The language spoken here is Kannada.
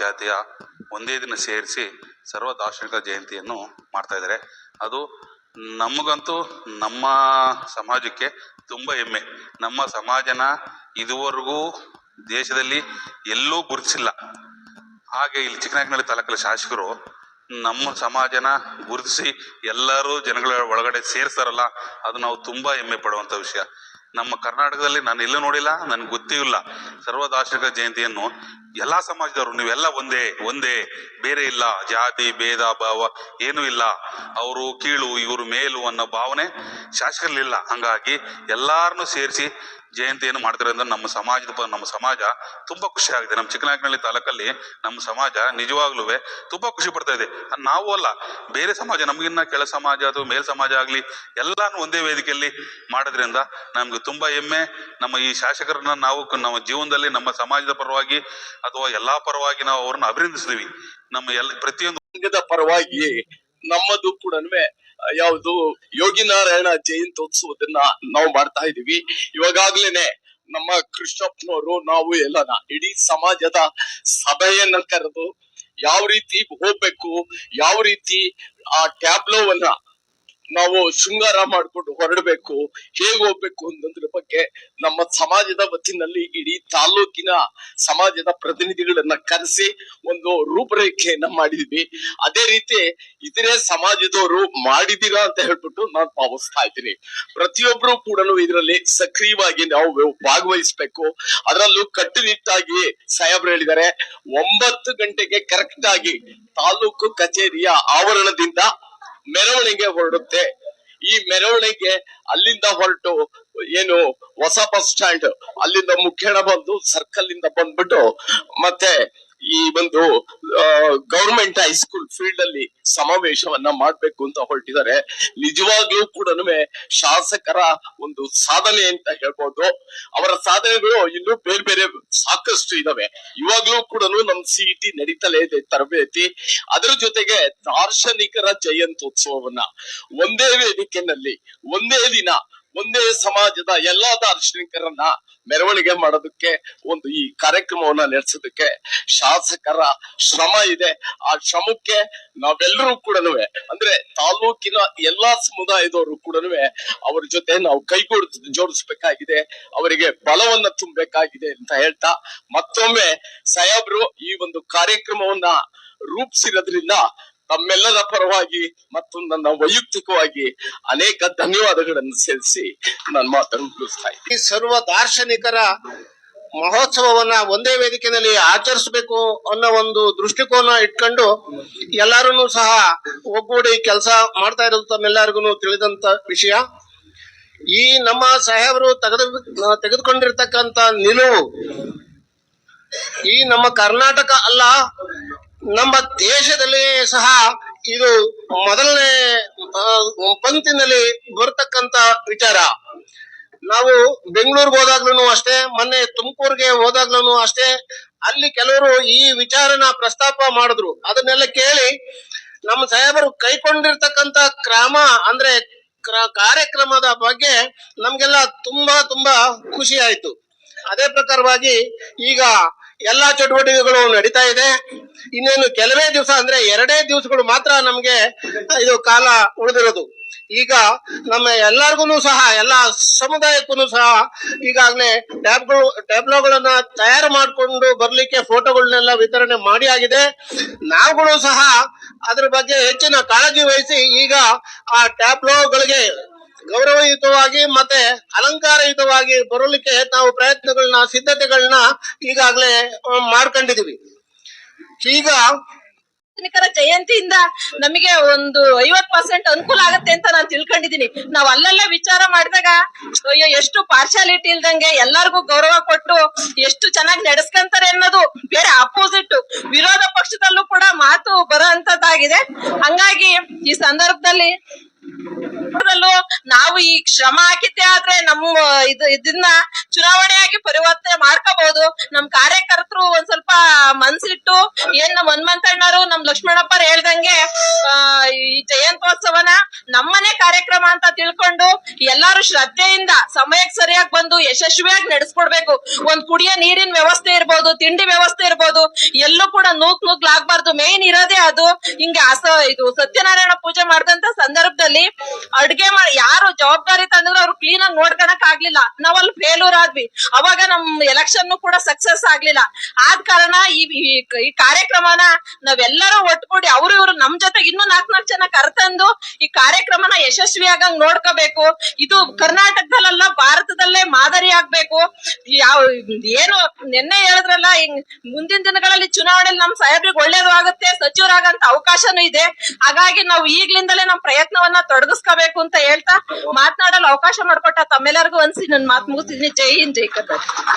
ಜಾತಿಯ ಒಂದೇ ದಿನ ಸೇರಿಸಿ ಸರ್ವ ದಾರ್ಶನಿಕ ಜಯಂತಿಯನ್ನು ಮಾಡ್ತಾ ಇದ್ದಾರೆ. ಅದು ನಮಗಂತೂ ನಮ್ಮ ಸಮಾಜಕ್ಕೆ ತುಂಬ ಹೆಮ್ಮೆ. ನಮ್ಮ ಸಮಾಜನ ಇದುವರೆಗೂ ದೇಶದಲ್ಲಿ ಎಲ್ಲೂ ಗುರುತಿಸಿಲ್ಲ. ಹಾಗೆ ಇಲ್ಲಿ ಚಿಕ್ಕನಾಯಕನಹಳ್ಳಿ ತಾಲೂಕಲ್ಲಿ ಶಾಸಕರು ನಮ್ಮ ಸಮಾಜನ ಗುರುತಿಸಿ ಎಲ್ಲರೂ ಜನಗಳ ಒಳಗಡೆ ಸೇರಿಸ್ತಾರಲ್ಲ, ಅದು ನಾವು ತುಂಬ ಹೆಮ್ಮೆ ಪಡುವಂಥ ವಿಷಯ. ನಮ್ಮ ಕರ್ನಾಟಕದಲ್ಲಿ ನಾನು ಎಲ್ಲೂ ನೋಡಿಲ್ಲ ನನಗೆ ಗೊತ್ತೂ ಇಲ್ಲ. ಸರ್ವದಾರ್ಶನಿಕ ಜಯಂತಿಯನ್ನು ಎಲ್ಲ ಸಮಾಜದವರು, ನೀವೆಲ್ಲ ಒಂದೇ ಒಂದೇ, ಬೇರೆ ಇಲ್ಲ, ಜಾತಿ, ಭೇದ, ಭಾವ ಏನೂ ಇಲ್ಲ. ಅವರು ಕೀಳು, ಇವರು ಮೇಲು ಅನ್ನೋ ಭಾವನೆ ಶಾಸಕರಲ್ಲಿಲ್ಲ ಹಂಗಾಗಿ ಎಲ್ಲಾರನ್ನೂ ಸೇರಿಸಿ ಜಯಂತಿಯನ್ನು ಮಾಡ್ತಿರೋದ್ರಿಂದ ನಮ್ಮ ಸಮಾಜದ ನಮ್ಮ ಸಮಾಜ ತುಂಬಾ ಖುಷಿ ಆಗಿದೆ. ನಮ್ಮ ಚಿಕ್ಕನಾಯಕನಹಳ್ಳಿ ತಾಲೂಕಲ್ಲಿ ನಮ್ಮ ಸಮಾಜ ನಿಜವಾಗ್ಲೂ ತುಂಬಾ ಖುಷಿ ಪಡ್ತಾ ಇದೆ. ನಾವು ಅಲ್ಲ, ಬೇರೆ ಸಮಾಜ, ನಮಗಿನ್ನ ಕೆಳ ಸಮಾಜ ಅಥವಾ ಮೇಲ್ ಸಮಾಜ ಆಗ್ಲಿ, ಎಲ್ಲಾನು ಒಂದೇ ವೇದಿಕೆಯಲ್ಲಿ ಮಾಡೋದ್ರಿಂದ ನಮ್ಗೆ ತುಂಬಾ ಹೆಮ್ಮೆ. ನಮ್ಮ ಈ ಶಾಸಕರನ್ನ ನಾವು ನಮ್ಮ ಜೀವನದಲ್ಲಿ ನಮ್ಮ ಸಮಾಜದ ಪರವಾಗಿ ಅಥವಾ ಎಲ್ಲಾ ಪರವಾಗಿ ನಾವು ಅವ್ರನ್ನ ಅಭಿನಂದಿಸ್ತೀವಿ. ನಮ್ಮ ಎಲ್ಲ ಪ್ರತಿಯೊಂದು ಪರವಾಗಿ ನಮ್ಮದು ಕೂಡ ಯಾವುದು ಯೋಗಿನಾರಾಯಣ ಜಯಂತ್ಯೋತ್ಸವದನ್ನ ನಾವು ಮಾಡ್ತಾ ಇದೀವಿ. ಇವಾಗಾಗ್ಲೇನೆ ನಮ್ಮ ಕೃಷ್ಣಪ್ಪನವರು ನಾವು ಎಲ್ಲನ, ಇಡೀ ಸಮಾಜದ ಸಭೆಯನ್ನ ಕರೆದು ಯಾವ ರೀತಿ ಹೋಗ್ಬೇಕು, ಯಾವ ರೀತಿ ಆ ಟ್ಯಾಬ್ಲೋವನ್ನ ನಾವು ಶೃಂಗಾರ ಮಾಡ್ಕೊಂಡು ಹೊರಡಬೇಕು, ಹೇಗ್ ಹೋಗ್ಬೇಕು ಅನ್ನೋದ್ರ ಬಗ್ಗೆ ನಮ್ಮ ಸಮಾಜದ ವತಿನಲ್ಲಿ ಇಡೀ ತಾಲೂಕಿನ ಸಮಾಜದ ಪ್ರತಿನಿಧಿಗಳನ್ನ ಕರೆಸಿ ಒಂದು ರೂಪರೇಖೆಯನ್ನ ಮಾಡಿದ್ವಿ. ಅದೇ ರೀತಿ ಇತರೆ ಸಮಾಜದವರು ಮಾಡಿದೀರಾ ಅಂತ ಹೇಳ್ಬಿಟ್ಟು ನಾನು ಭಾವಿಸ್ತಾ ಇದ್ದೀನಿ. ಪ್ರತಿಯೊಬ್ರು ಕೂಡ ಇದರಲ್ಲಿ ಸಕ್ರಿಯವಾಗಿ ನಾವು ಭಾಗವಹಿಸ್ಬೇಕು. ಅದರಲ್ಲೂ ಕಟ್ಟುನಿಟ್ಟಾಗಿ ಸಾಹೇಬ್ರು ಹೇಳಿದ್ದಾರೆ, ಒಂಬತ್ತು ಗಂಟೆಗೆ ಕರೆಕ್ಟ್ ಆಗಿ ತಾಲೂಕು ಕಚೇರಿಯ ಆವರಣದಿಂದ ಮೆರವಣಿಗೆ ಹೊರಡುತ್ತೆ. ಈ ಮೆರವಣಿಗೆ ಅಲ್ಲಿಂದ ಹೊರಟು ಏನು ಹೊಸ ಬಸ್ ಸ್ಟ್ಯಾಂಡ್ ಅಲ್ಲಿಂದ ಮುಖೇಣ ಬಂದು ಸರ್ಕಲ್ ಇಂದ ಬಂದ್ಬಿಟ್ಟು ಮತ್ತೆ ಈ ಒಂದು ಗವರ್ಮೆಂಟ್ ಹೈಸ್ಕೂಲ್ ಫೀಲ್ಡ್ ಅಲ್ಲಿ ಸಮಾವೇಶವನ್ನ ಮಾಡ್ಬೇಕು ಅಂತ ಹೊರಟಿದ್ದಾರೆ. ನಿಜವಾಗ್ಲೂ ಕೂಡ ಶಾಸಕರ ಒಂದು ಸಾಧನೆ ಅಂತ ಹೇಳ್ಬೋದು. ಅವರ ಸಾಧನೆಗಳು ಇನ್ನು ಬೇರೆ ಬೇರೆ ಸಾಕಷ್ಟು ಇದಾವೆ. ಇವಾಗ್ಲೂ ಕೂಡ ನಮ್ ಸಿಇಟಿ ನಡೀತಲೇ ಇದೆ ತರಬೇತಿ. ಅದರ ಜೊತೆಗೆ ದಾರ್ಶನಿಕರ ಜಯಂತ್ಯೋತ್ಸವವನ್ನ ಒಂದೇ ವೇದಿಕೆನಲ್ಲಿ, ಒಂದೇ ದಿನ ಒಂದೇ ಸಮಾಜದ ಎಲ್ಲಾ ದಾರ್ಶನಿಕರನ್ನ ಮೆರವಣಿಗೆ ಮಾಡೋದಕ್ಕೆ, ಒಂದು ಈ ಕಾರ್ಯಕ್ರಮವನ್ನ ನಡೆಸೋದಕ್ಕೆ ಶಾಸಕರ ಶ್ರಮ ಇದೆ. ಆ ಶ್ರಮಕ್ಕೆ ನಾವೆಲ್ಲರೂ ಕೂಡ ಅಂದ್ರೆ ತಾಲೂಕಿನ ಎಲ್ಲಾ ಸಮುದಾಯದವರು ಕೂಡ ಅವ್ರ ಜೊತೆ ನಾವು ಕೈಗೂಡ್ ಜೋಡಿಸ್ಬೇಕಾಗಿದೆ, ಅವರಿಗೆ ಬಲವನ್ನ ತುಂಬಬೇಕಾಗಿದೆ ಅಂತ ಹೇಳ್ತಾ, ಮತ್ತೊಮ್ಮೆ ಸಾಹೇಬ್ರು ಈ ಒಂದು ಕಾರ್ಯಕ್ರಮವನ್ನ ರೂಪಿಸಿರೋದ್ರಿಂದ ತಮ್ಮೆಲ್ಲರ ಪರವಾಗಿ ಮತ್ತು ನನ್ನ ವೈಯಕ್ತಿಕವಾಗಿ ಅನೇಕ ಧನ್ಯವಾದಗಳನ್ನು ಸೇರಿಸಿ ನನ್ನ ಮಾತನ್ನು ಮುಗಿಸ್ತಾ ಇದ್ದೀನಿ. ಈ ಸರ್ವ ದಾರ್ಶನಿಕರ ಮಹೋತ್ಸವವನ್ನ ಒಂದೇ ವೇದಿಕೆಯಲ್ಲಿ ಆಚರಿಸಬೇಕು ಅನ್ನೋ ಒಂದು ದೃಷ್ಟಿಕೋನ ಇಟ್ಕೊಂಡು ಎಲ್ಲರೂ ಸಹ ಒಗ್ಗೂಡಿ ಕೆಲಸ ಮಾಡ್ತಾ ಇರೋದು ತಮ್ಮೆಲ್ಲರಿಗೂ ತಿಳಿದಂತ ವಿಷಯ. ಈ ನಮ್ಮ ಸಾಹೇಬರು ತೆಗೆದು, ತೆಗೆದುಕೊಂಡಿರ್ತಕ್ಕಂತ ನಿಲುವು ಈ ನಮ್ಮ ಕರ್ನಾಟಕ ಅಲ್ಲ ನಮ್ಮ ದೇಶದಲ್ಲಿ ಸಹ ಇದು ಮೊದಲನೇ ಪಂಕ್ತಿನಲ್ಲಿ ಬರ್ತಕ್ಕಂತ ವಿಚಾರ. ನಾವು ಬೆಂಗಳೂರಿಗೆ ಹೋದಾಗ್ಲೂ ಅಷ್ಟೇ, ಮೊನ್ನೆ ತುಮಕೂರ್ಗೆ ಹೋದಾಗ್ಲೂ ಅಷ್ಟೇ, ಅಲ್ಲಿ ಕೆಲವರು ಈ ವಿಚಾರನ ಪ್ರಸ್ತಾಪ ಮಾಡಿದ್ರು. ಅದನ್ನೆಲ್ಲ ಕೇಳಿ ನಮ್ಮ ಸಾಹೇಬರು ಕೈಕೊಂಡಿರ್ತಕ್ಕಂತ ಕ್ರಮ ಅಂದ್ರೆ ಕ್ರ- ಕಾರ್ಯಕ್ರಮದ ಬಗ್ಗೆ ನಮ್ಗೆಲ್ಲ ತುಂಬಾ ತುಂಬಾ ಖುಷಿ ಆಯ್ತು. ಅದೇ ಪ್ರಕಾರವಾಗಿ ಈಗ ಎಲ್ಲಾ ಚಟುವಟಿಕೆಗಳು ನಡೀತಾ ಇದೆ. ಇನ್ನೇನು ಕೆಲವೇ ದಿವಸ ಅಂದ್ರೆ ಎರಡೇ ದಿವಸಗಳು ಮಾತ್ರ ನಮ್ಗೆ ಇದು ಕಾಲ ಉಳಿದಿರೋದು. ಈಗ ನಮ್ಮ ಎಲ್ಲರಿಗೂ ಸಹ, ಎಲ್ಲ ಸಮುದಾಯಕ್ಕೂ ಸಹ ಈಗಾಗಲೇ ಟ್ಯಾಬ್ಗಳು, ಟ್ಯಾಬ್ಲೋಗಳನ್ನ ತಯಾರು ಮಾಡಿಕೊಂಡು ಬರ್ಲಿಕ್ಕೆ ಫೋಟೋಗಳನ್ನೆಲ್ಲ ವಿತರಣೆ ಮಾಡಿ ಆಗಿದೆ. ನಾವುಗಳು ಸಹ ಅದ್ರ ಬಗ್ಗೆ ಹೆಚ್ಚಿನ ಕಾಳಜಿ ವಹಿಸಿ ಈಗ ಆ ಟ್ಯಾಬ್ಲೋಗಳಿಗೆ ಗೌರವಯುತವಾಗಿ ಮತ್ತೆ ಅಲಂಕಾರಯುತವಾಗಿ ಬರಲಿಕ್ಕೆ ನಾವು ಪ್ರಯತ್ನಗಳನ್ನ, ಸಿದ್ಧತೆಗಳನ್ನ ಈಗಾಗಲೇ ಮಾಡ್ಕೊಂಡಿದೀವಿ ಈಗ ಜಯಂತಿಯಿಂದ ನಮಗೆ ಒಂದು ಐವತ್ ಪರ್ಸೆಂಟ್ ಅನುಕೂಲ ಆಗತ್ತೆ ಅಂತ ನಾನು ತಿಳ್ಕೊಂಡಿದೀನಿ ನಾವ್ ಅಲ್ಲೆಲ್ಲ ವಿಚಾರ ಮಾಡಿದಾಗ, ಅಯ್ಯೋ, ಎಷ್ಟು ಪಾರ್ಶಾಲಿಟಿ ಇಲ್ದಂಗೆ ಎಲ್ಲರಿಗೂ ಗೌರವ ಕೊಟ್ಟು ಎಷ್ಟು ಚೆನ್ನಾಗಿ ನಡೆಸ್ಕೊಂತಾರೆ ಅನ್ನೋದು ಬೇರೆ ಅಪೋಸಿಟ್ ವಿರೋಧ ಪಕ್ಷದಲ್ಲೂ ಕೂಡ ಮಾತು ಬರೋ ಅಂತದ್ದಾಗಿದೆ ಹಂಗಾಗಿ ಈ ಸಂದರ್ಭದಲ್ಲಿ ನಾವು ಈ ಶ್ರಮ ಹಾಕಿದ್ದೆ ಆದ್ರೆ ನಮ್ಮ ಇದು ಇದನ್ನ ಚುನಾವಣೆಯಾಗಿ ಪರಿವರ್ತನೆ ಮಾಡ್ಕೋಬಹುದು. ನಮ್ ಕಾರ್ಯಕರ್ತರು ಒಂದ್ ಸ್ವಲ್ಪ ಮನ್ಸಿಟ್ಟು ಏನ್ ನಮ್ ಹನುಮಂತಣ್ಣರು ನಮ್ ಲಕ್ಷ್ಮಣಪ್ಪರ್ ಹೇಳ್ದಂಗೆ, ಆ, ಈ ಜಯಂತೋತ್ಸವನ ನಮ್ಮನೆ ಕಾರ್ಯಕ್ರಮ ಅಂತ ತಿಳ್ಕೊಂಡು ಎಲ್ಲಾರು ಶ್ರದ್ಧೆಯಿಂದ ಸಮಯಕ್ಕೆ ಸರಿಯಾಗಿ ಬಂದು ಯಶಸ್ವಿಯಾಗಿ ನಡೆಸ್ಕೊಡ್ಬೇಕು. ಒಂದ್ ಕುಡಿಯೋ ನೀರಿನ ವ್ಯವಸ್ಥೆ ಇರ್ಬೋದು, ತಿಂಡಿ ವ್ಯವಸ್ಥೆ ಇರ್ಬೋದು, ಎಲ್ಲೂ ಕೂಡ ನೂಕ್ ನುಗ್ಲಾಗ್ಬಾರ್ದು ಮೇನ್ ಇರೋದೇ ಅದು. ಹಿಂಗೆ ಅಸ, ಇದು ಸತ್ಯನಾರಾಯಣ ಪೂಜೆ ಮಾಡಿದಂತ ಸಂದರ್ಭದಲ್ಲಿ ಅಡ್ಗೆ ಮಾಡಿ, ಯಾರು ಜವಾಬ್ದಾರಿ ತಂದ್ರೆ ಅವ್ರು ಕ್ಲೀನ್ ಆಗಿ ನೋಡ್ಕೊಳಕ್ ಆಗ್ಲಿಲ್ಲ. ನಾವಲ್ಲಿ ಫೇಲ್ಯೂರ್ ಆದ್ವಿ. ಅವಾಗ ನಮ್ ಎಲೆಕ್ಷನ್ ಕೂಡ ಸಕ್ಸಸ್ ಆಗ್ಲಿಲ್ಲ. ಆದ ಕಾರಣ ಈ, ಈ- ಕಾರ್ಯಕ್ರಮನ ನಾವೆಲ್ಲರೂ ಒಟ್ಗೂಡಿ ಅವ್ರು ಇವ್ರು ನಮ್ ಜೊತೆ ಇನ್ನೂ ನಾಲ್ಕ್ ನಾಲ್ಕು ಜನ ಕರ್ತಂದು ಈ ಕಾರ್ಯಕ್ರಮನ ಯಶಸ್ವಿಯಾಗಂಗ್ ನೋಡ್ಕೋಬೇಕು. ಇದು ಕರ್ನಾಟಕದಲ್ಲ ಭಾರತದಲ್ಲೇ ಮಾದರಿ ಆಗ್ಬೇಕು. ಯಾವ, ಏನು ನಿನ್ನೆ ಹೇಳಿದ್ರಲ್ಲ ಮುಂದಿನ ದಿನಗಳಲ್ಲಿ ಚುನಾವಣೆಯಲ್ಲಿ ನಮ್ ಸಾಹೇಬ್ರಿಗೆ ಒಳ್ಳೇದು ಆಗುತ್ತೆ ಸಚಿವರಾಗಂತ ಅವಕಾಶನೂ ಇದೆ. ಹಾಗಾಗಿ ನಾವು ಈಗ್ಲಿಂದಲೇ ನಮ್ ಪ್ರಯತ್ನವನ್ನ ತೊಡಗಿಸ್ಕೋಬೇಕು. ಅಂತ ಹೇಳ್ತಾ ಮಾತನಾಡಲು ಅವಕಾಶ ಮಾಡ್ಕೊಟ್ಟ ತಮ್ಮೆಲ್ಲರಿಗೂ ಅನ್ಸಿ ನನ್ನ ಮಾತು ಮುಗಿಸಿದ್ನಿ ಜೈ ಹಿಂದ್ ಜೈ ಕರ್ನಾಟಕ.